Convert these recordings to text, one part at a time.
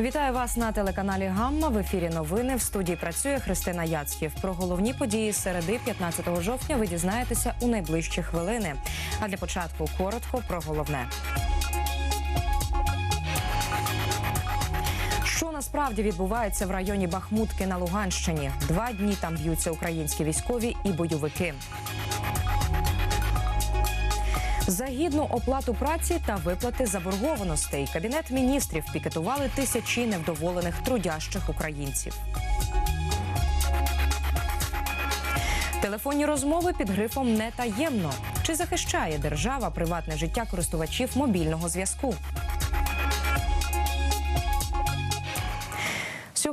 Вітаю вас на телеканалі Гамма. В ефірі новини в студії працює Христина Яцьків. Про головні події середи 15 жовтня ви дізнаєтеся у найближчі хвилини. А для початку коротко про головне. Що насправді відбувається в районі Бахмутки на Луганщині? Два дні там б'ються українські військові і бойовики. За гідну оплату праці та виплати заборгованостей кабінет міністрів пікетували тисячі невдоволених трудящих українців. Телефонні розмови під грифом не таємно. Чи захищає держава приватне життя користувачів мобільного зв'язку?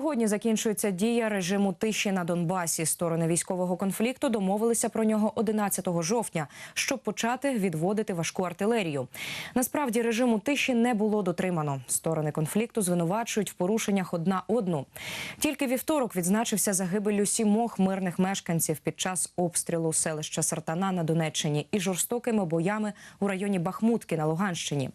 Сьогодні закінчується дія режиму тиші на Донбасі. Сторони військового конфлікту домовилися про нього 11 жовтня, щоб почати відводити важку артилерію. Насправді режиму тиші не було дотримано. Сторони конфлікту звинувачують в порушеннях одна одну. Тільки вівторок відзначився загибелю сімох мирних мешканців під час обстрілу селища Сартана на Донеччині і жорстокими боями у районі Бахмутки на Луганщині.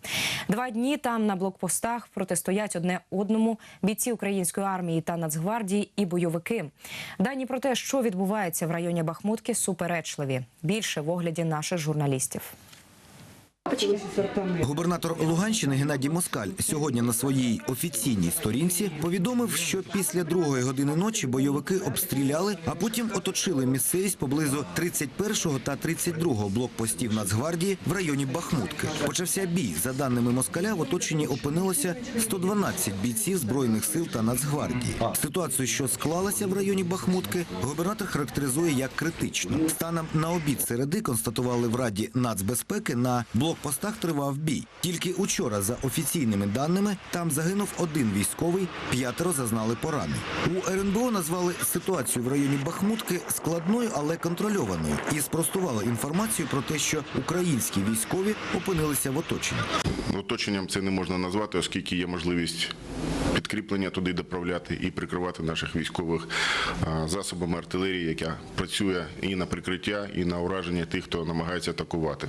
Два дні там на блокпостах протистоять одне одному бійці української армії та Нацгвардії і бойовики. Дані про те, що відбувається в районі Бахмутки, суперечливі. Більше в огляді наших журналістів. Губернатор Луганщини Геннадій Москаль сьогодні на своїй офіційній сторінці повідомив, що після другої години ночі бойовики обстріляли, а потім оточили місцевість поблизу 31-го та 32-го блокпостів Нацгвардії в районі Бахмутки. Почався бій. За даними Москаля, в оточенні опинилося 112 бійців збройних сил та Нацгвардії. Ситуацію, що склалася в районі Бахмутки, губернатор характеризує як критично. Станом на обід середи констатували в Раді нацбезпеки на блокпостах тривав бій. Тільки учора, за офіційними даними, там загинув один військовий, п'ятеро зазнали поранень. У РНБО назвали ситуацію в районі Бахмутки складною, але контрольованою, і спростували інформацію про те, що українські військові опинилися в оточенні. Оточенням це не можна назвати, оскільки є можливість підкріплення туди доправляти і прикривати наших військових засобами артилерії, яка працює і на прикриття, і на ураження тих, хто намагається атакувати.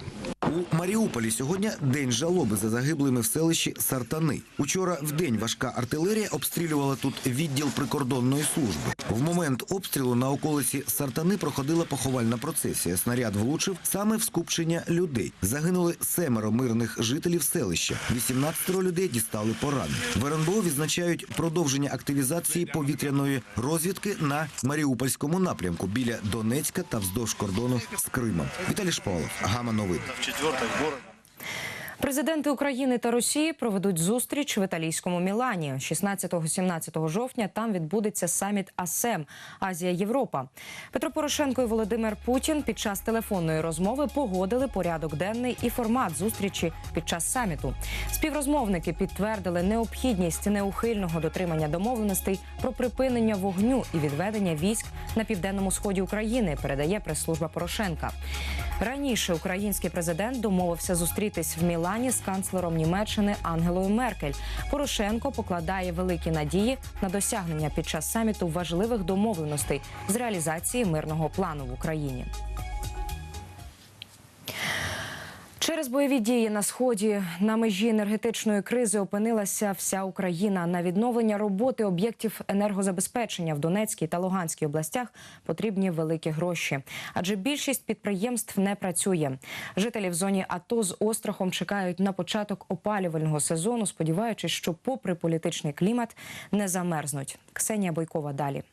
У Маріуполі сьогодні день жалоби за загиблими в селищі Сартани. Учора в день важка артилерія обстрілювала тут відділ прикордонної служби. В момент обстрілу на околиці Сартани проходила поховальна процесія. Снаряд влучив саме в скупчення людей. Загинули семеро мирних жителів селища. 18 людей дістали поранень. В РНБО відзначають продовження активізації повітряної розвідки на Маріупольському напрямку біля Донецька та вздовж кордону з Кримом. Віталій Шпалов, Гама Новин четвертых в городе. Президенти України та Росії проведуть зустріч в італійському Мілані 16-17 жовтня. Там відбудеться саміт АСЕМ Азія Європа. Петро Порошенко і Володимир Путін під час телефонної розмови погодили порядок денний і формат зустрічі під час саміту. Співрозмовники підтвердили необхідність неухильного дотримання домовленостей про припинення вогню і відведення військ на південному сході України. Передає прес-служба Порошенка. Раніше український президент домовився зустрітись в Мілані з канцлером Німеччини Ангелою Меркель. Порошенко покладає великі надії на досягнення під час саміту важливих домовленостей з реалізації мирного плану в Україні. Через бойові дії на сході на межі енергетичної кризи опинилася вся Україна. На відновлення роботи об'єктів енергозабезпечення в Донецькій та Луганській областях потрібні великі гроші, адже більшість підприємств не працює. Жителі в зоні АТО з острахом чекають на початок опалювального сезону, сподіваючись, що, попри політичний клімат, не замерзнуть. Ксенія Бойкова далі.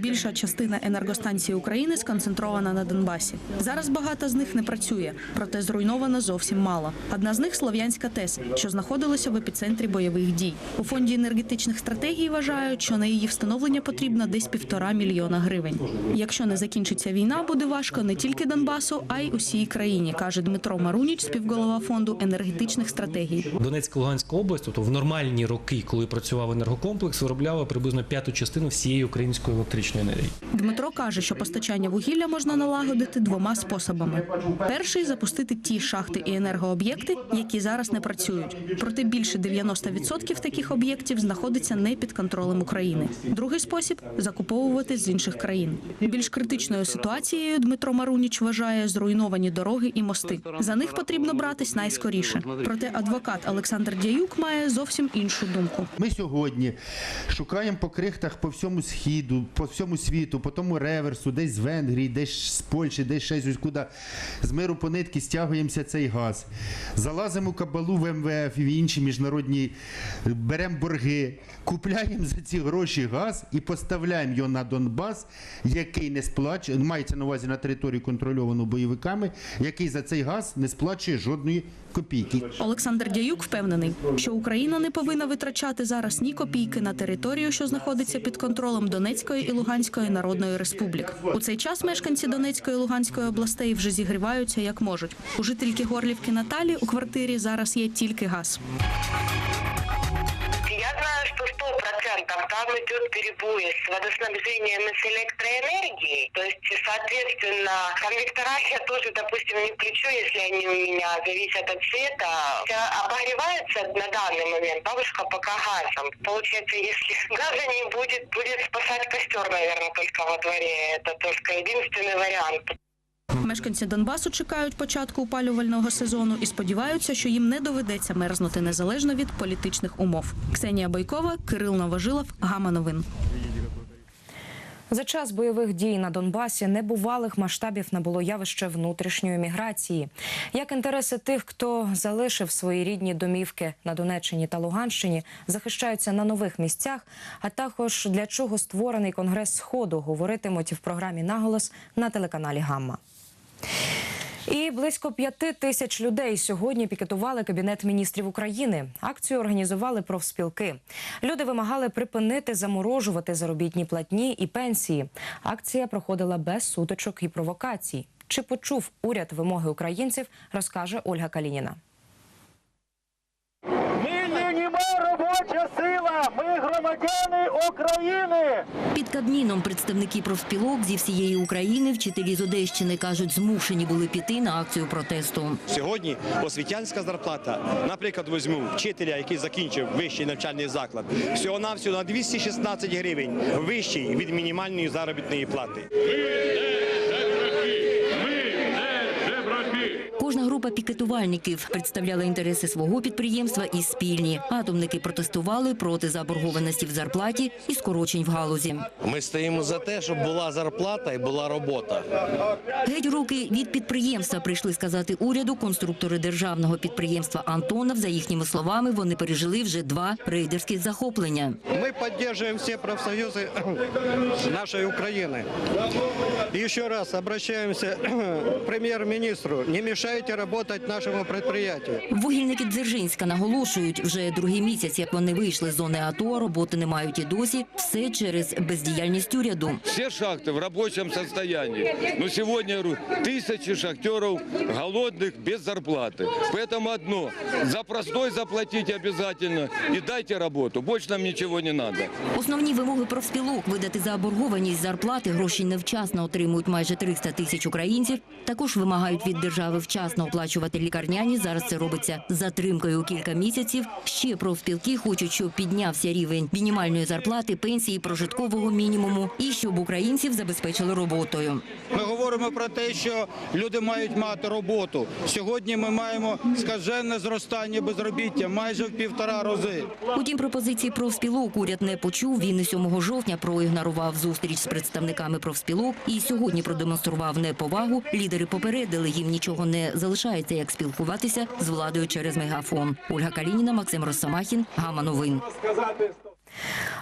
Більша частина енергостанцій України сконцентрована на Донбасі. Зараз багато з них не працює, проте зруйновано зовсім мало. Одна з них Слов'янська ТЕС, що знаходилася в епіцентрі бойових дій. У фонді енергетичних стратегій вважають, що на її встановлення потрібно десь півтора мільйона гривень. Якщо не закінчиться війна, буде важко не тільки Донбасу, а й усій країні, каже Дмитро Маруніч, співголова фонду енергетичних стратегій. Донецька Луганська область, тобто в нормальні роки, коли працював енергокомплекс, виробляла приблизно п'яту частину всієї української української електричної енергії. Дмитро каже, що постачання вугілля можна налагодити двома способами: перший запустити ті шахти і енергооб'єкти, які зараз не працюють. Проте більше 90% таких об'єктів знаходиться не під контролем України. Другий спосіб закуповувати з інших країн. Більш критичною ситуацією Дмитро Маруніч вважає зруйновані дороги і мости. За них потрібно братись найскоріше. Проте адвокат Олександр Дяюк має зовсім іншу думку. Ми сьогодні шукаємо по крихтах по всьому східу, по всьому світу, по тому реверсу, десь з Венгрії, десь з Польщі, десь ще ось куди. З миру по нитки стягуємося цей газ. Залазимо кабалу в МВФ і в інші міжнародні, беремо борги, купляємо за ці гроші газ і поставляємо його на Донбас, який не сплачує, мається на увазі на територію контрольовану бойовиками, який за цей газ не сплачує жодної копійки. Олександр Дяюк впевнений, що Україна не повинна витрачати зараз ні копійки на територію, що знаходиться під контролем Донецької і Луганської народної республік. У цей час мешканці Донецької і Луганської областей вже зігріваються як можуть. У жительки Горлівки Наталі у квартирі зараз є тільки газ. Процентов там идет перебои с водоснабжением и с электроэнергией. То есть, соответственно, конвектора я тоже, допустим, не включу, если они у меня зависят от света. Обогревается на данный момент бабушка пока газом. Получается, если газа не будет, будет спасать костер, наверное, только во дворе. Это только единственный вариант. Мешканці Донбасу чекають початку опалювального сезону і сподіваються, що їм не доведеться мерзнути незалежно від політичних умов. Ксенія Бойкова, Кирил Новожилов, Гама Новин. За час бойових дій на Донбасі небувалих масштабів набуло явище внутрішньої міграції. Як інтереси тих, хто залишив свої рідні домівки на Донеччині та Луганщині, захищаються на нових місцях, а також для чого створений конгрес Сходу, говоритимуть в програмі Наголос на телеканалі Гамма. І близько п'яти тисяч людей сьогодні пікетували кабінет міністрів України. Акцію організували профспілки. Люди вимагали припинити заморожувати заробітні платні і пенсії. Акція проходила без сутичок і провокацій. Чи почув уряд вимоги українців, розкаже Ольга Калініна. Ми робоча сила, ми громадяни України. Під Кабміном представники профспілок зі всієї України, вчителі з Одещини кажуть, змушені були піти на акцію протесту. Сьогодні освітянська зарплата, наприклад, візьму вчителя, який закінчив вищий навчальний заклад, всього навсього на 216 гривень вищий від мінімальної заробітної плати. Група пікетувальників представляла інтереси свого підприємства і спільні. Атомники протестували проти заборгованості в зарплаті і скорочень в галузі. Ми стоїмо за те, щоб була зарплата і була робота. Геть руки від підприємства прийшли сказати уряду конструктори державного підприємства Антонов. За їхніми словами, вони пережили вже два рейдерські захоплення. Ми підтримуємо всі профсоюзи нашої України. І ще раз обращаємося прем'єр-міністру. Не мешайте працювати нашому підприємству. Вугільники Дзержинська наголошують, вже другий місяць, як вони вийшли з зони АТО, роботи не мають і досі. Все через бездіяльність уряду. Все шахты в рабочем состоянии. Но сегодня, я говорю, тысячи шахтеров голодных без зарплаты. Поэтому одно, за простой заплатите обязательно и дайте работу. Больше нам ничего не надо. Основні вимоги профспілок видати заборгованість зарплати, гроші невчасно отримують майже 300 тисяч українців. Також вимагають від держави вчасно оплачувати лікарняні. Зараз це робиться затримкою у кілька місяців. Ще профспілки хочуть, щоб піднявся рівень мінімальної зарплати, пенсії, прожиткового мінімуму і щоб українців забезпечили роботою. Ми говоримо про те, що люди мають мати роботу. Сьогодні ми маємо скажене зростання безробіття майже в півтора рази. Утім, пропозиції профспілок уряд не почув. Він і 7 жовтня проігнорував зустріч з представниками профспілок і сьогодні продемонстрував неповагу. Лідери попередили, їм нічого не залишається, як спілкуватися з владою через мегафон. Ольга Калініна, Максим Росомахін, Гама Новин.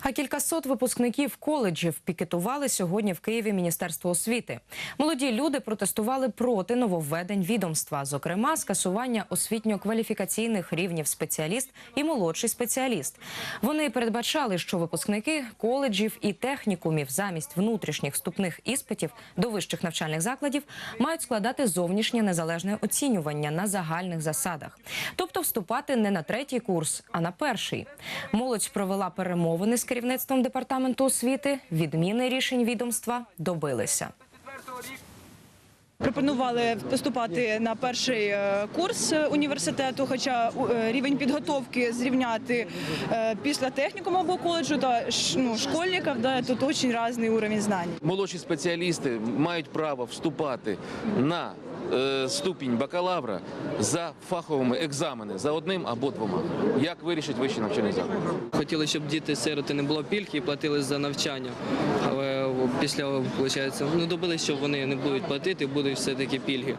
А кількасот випускників коледжів пікетували сьогодні в Києві Міністерство освіти. Молоді люди протестували проти нововведень відомства, зокрема скасування освітньо-кваліфікаційних рівнів спеціаліст і молодший спеціаліст. Вони передбачали, що випускники коледжів і технікумів замість внутрішніх вступних іспитів до вищих навчальних закладів мають складати зовнішнє незалежне оцінювання на загальних засадах, тобто вступати не на третій курс, а на перший. Молодь провела перемовини з керівництвом департаменту освіти відміни рішень відомства добилися. Пропонували вступати на перший е, курс університету, хоча е, рівень підготовки зрівняти е, після технікуму або коледжу та ну, школьників, да, тут дуже різний уровень знань. Молодші спеціалісти мають право вступати на ступінь бакалавра за фаховими екзамени за одним або двома. Як вирішить вищий навчальний заклад? Хотіли, щоб діти сироти не було пільг і платили за навчання. Але після виходить, ну добилися, що вони не будуть платити, будуть все-таки пільги.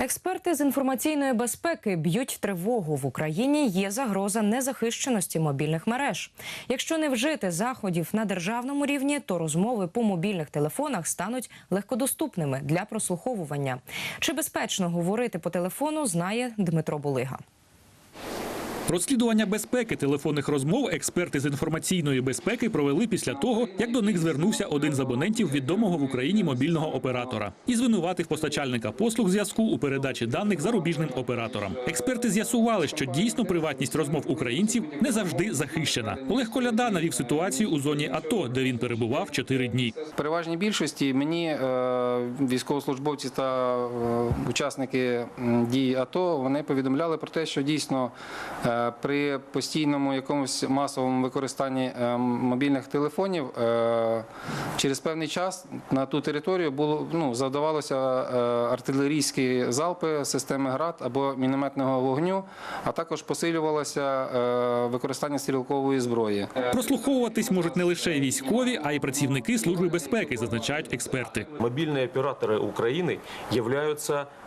Експерти з інформаційної безпеки б'ють тривогу в Україні. Є загроза незахищеності мобільних мереж. Якщо не вжити заходів на державному рівні, то розмови по мобільних телефонах стануть легкодоступними для прослуховування. Чи безпечно говорити по телефону, знає Дмитро Булига. Розслідування безпеки телефонних розмов експерти з інформаційної безпеки провели після того, як до них звернувся один з абонентів відомого в Україні мобільного оператора і звинуватив постачальника послуг зв'язку у передачі даних зарубіжним операторам. Експерти з'ясували, що дійсно приватність розмов українців не завжди захищена. Олег Коляда навів ситуацію у зоні АТО, де він перебував чотири дні. В переважній більшості мені е, військовослужбовці та е, учасники м, дій АТО вони повідомляли про те, що дійсно е, при постійному якомусь масовому використанні е, мобільних телефонів е, через певний час на ту територію було ну завдавалося е, артилерійські залпи системи ГРАД або мінометного вогню, а також посилювалося е, використання стрілкової зброї. Прослуховуватись можуть не лише військові, а й працівники служби безпеки, зазначають експерти. Мобильные операторы Украины являются э,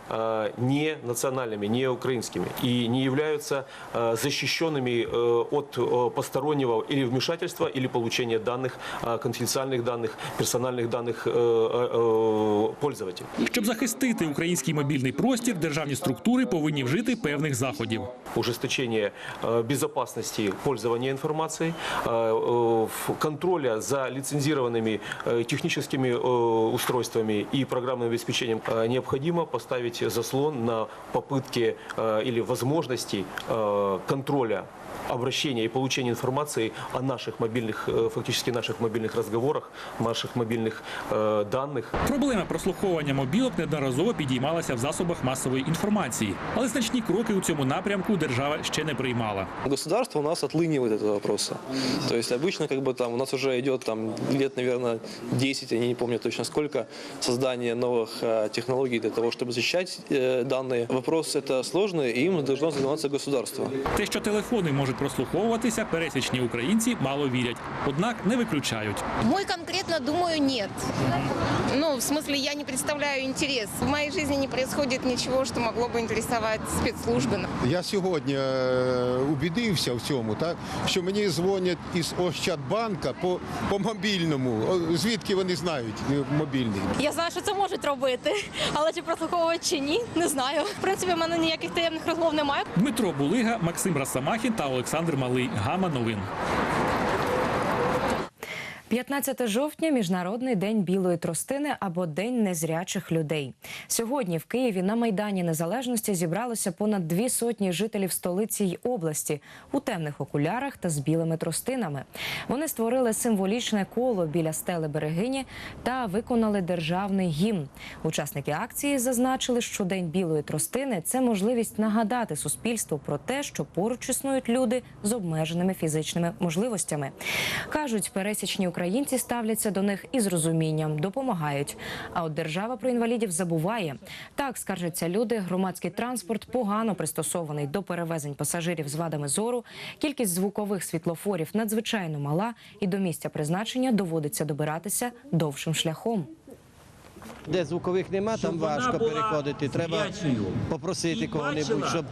не национальными, не украинскими и не являются э, защищенными э, от э, постороннего или вмешательства, или получения данных, э, конфиденциальных данных, персональных данных э, э, э, пользователей. Щоб захистити український мобільний простір, державні структури повинні вжити певних заходів. ужесточение э, безопасности пользования информацией, э, э, в- контроля за лицензированными э, техническими э, устройствами и программным обеспечением э, необходимо поставить заслон на попытки э, или возможности э, контроля обращения и получения информации о наших мобильных, э, фактически наших мобильных разговорах, наших мобильных э, данных. Проблема прослуховування мобілок неодноразово підіймалася в засобах масової інформації, але значні кроки у цьому напрямку держава ще не приймала. Государство у нас отлынивает от этого вопроса. То есть обычно как бы там у нас уже идет там лет, наверное, 10, я не помню точно сколько, создание новых э, технологий для того, чтобы защищать э, данные. Вопрос это сложный, и им должно заниматься государство. Те, що телефони можуть прослуховуватися, пересічні українці мало вірять, однак не виключають. Мой конкретно думаю нет. Ну, в смысле, я не представляю интерес. В моей жизни не происходит ничего, что могло бы интересовать спецслужбы. Я сьогодні е, убідився в цьому, так що мені дзвонять із Ощадбанка по, по мобільному. О, Звідки вони знають е, мобільний? Я знаю, що це можуть робити, але чи прослуховують чи ні, не знаю. В принципі, в мене ніяких таємних розмов немає. Дмитро Булига, Максим Расамахін та Олександр Малий. Гама новин. 15 жовтня міжнародний день білої тростини або День незрячих людей. Сьогодні в Києві на майдані Незалежності зібралося понад дві сотні жителів столиці й області у темних окулярах та з білими тростинами. Вони створили символічне коло біля стели берегині та виконали державний гімн. Учасники акції зазначили, що День білої тростини це можливість нагадати суспільству про те, що поруч існують люди з обмеженими фізичними можливостями. кажуть, пересічні українці ставляться до них із розумінням, допомагають. А от держава про інвалідів забуває. Так скаржаться люди. Громадський транспорт погано пристосований до перевезень пасажирів з вадами зору. Кількість звукових світлофорів надзвичайно мала, і до місця призначення доводиться добиратися довшим шляхом. Де звукових нема, там важко переходити. Треба зрячою. попросити кого-небудь, щоб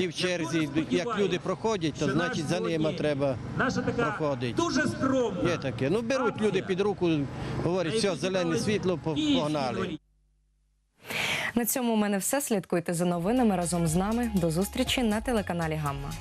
і в черзі, як люди проходять, то значить за ними треба наша така проходити. дуже скромна Є таке. Ну беруть люди під руку, говорять, все, зелене світло, погнали. На цьому у мене все. Слідкуйте за новинами разом з нами. До зустрічі на телеканалі Гамма.